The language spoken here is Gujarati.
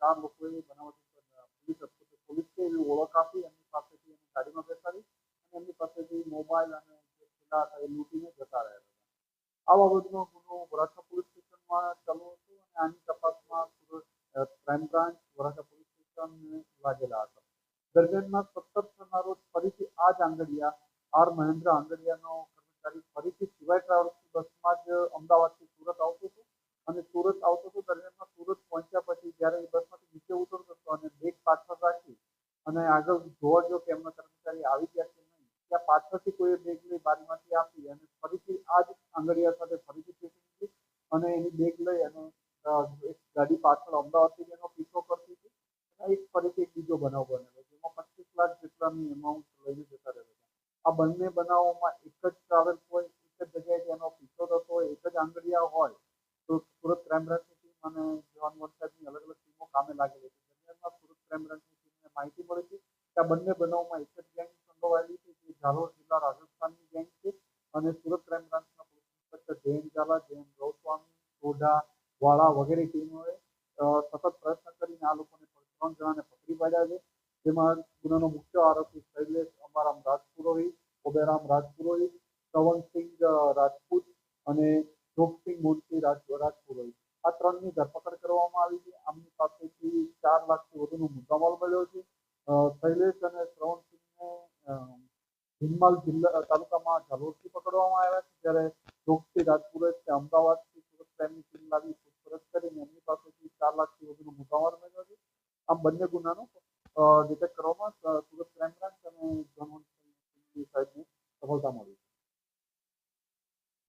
ચાર લોકોએ પોલીસ એવી ઓળખ આપી, એમની પાસેથી ગાડીમાં બેસાડી અને એમની પાસેથી મોબાઈલ અને જતા રહ્યા હતા. આ બાબતનો ગુનો વરાછા પોલીસ લાગેલા હતા. દરમિયાનમાં સતત રોજ ફરીથી આ જ આંગડિયા આર મહેન્દ્ર આંગડિયાનો કર્મચારી ફરીથી સિવાય ટ્રાવેલ્સની બસમાં જ અમદાવાદથી સુરત આવતો હતો અને સુરત આવતો હતો દરમિયાનમાં સુરત પહોંચ્યા પછી જ્યારે એ બસમાંથી નીચે ઉતરતો હતો અને બેગ પાછળ રાખી અને આગળ જોવા જો કે એમના કર્મચારી આવી ગયા છે નહીં, ત્યાં પાછળથી કોઈએ બેગ લઈ બારીમાંથી આપી અને ફરીથી આ જ આંગડિયા સાથે ફરીથી ચેકિંગ અને એની બેગ લઈ અને એક ગાડી પાછળ અમદાવાદથી એનો પીછો કરતી હતી અને એક ફરીથી એક બીજો બનાવ બનેલો જેમાં પચીસ લાખ જેટલાની એમાઉન્ટ લઈને જતા રહેલા આ બંને બનાવોમાં એક જ ટ્રાવેલ હોય એક જ જગ્યાએ એનો પીછો થતો હોય, એક જ આંગળિયા હોય, તો સુરત ક્રાઇમ બ્રાન્ચની ટીમ અને જવાન વરસાદની અલગ અલગ ટીમો કામે લાગેલી હતી દરમિયાનમાં સુરત ક્રાઇમ બ્રાન્ચની ટીમને માહિતી મળી હતી કે આ બંને બનાવોમાં એક જ ગેંગ સંડોવાયેલી છે, જે ઝાલોર જિલ્લા રાજસ્થાનની ગેંગ છે અને સુરત ક્રાઇમ બ્રાન્ચના પોલીસ ઇન્સ્પેક્ટર જયંત ઝાલા, જયંત ગૌસ્વામી, સોઢા, વાળા વગેરે ટીમોએ સતત પ્રયત્ન કરીને આ લોકોને ત્રણ જણાને પકડી પાડ્યા છે. જેમાં ગુનાનો મુખ્ય આરોપી શૈલેષ અમારામ રાજપુરોહિત ઓબેરામ રાજપુરોહિત, શ્રવણસિંહ રાજપૂત અને જોગસિંહ મૂર્તિ રાજ, રાજપુરોહિત. આ ત્રણની ધરપકડ કરવામાં આવી છે. આમની પાસેથી ચાર લાખથી વધુનો મુદ્દામાલ મળ્યો છે. શૈલેષ અને શ્રવણસિંહને હિંમલ જિલ્લા તાલુકામાં ઝાલોરથી પકડવામાં આવ્યા છે. જ્યારે જોગસિંહ રાજપુરોહિત અમદાવાદથી સુરત ક્રાઇમની ટીમ લાવી આ બંને ગુનાનો ડિટેક્ટ કરવામાં સુરત ક્રાઇમ બ્રાન્ચ અને સફળતા મળી.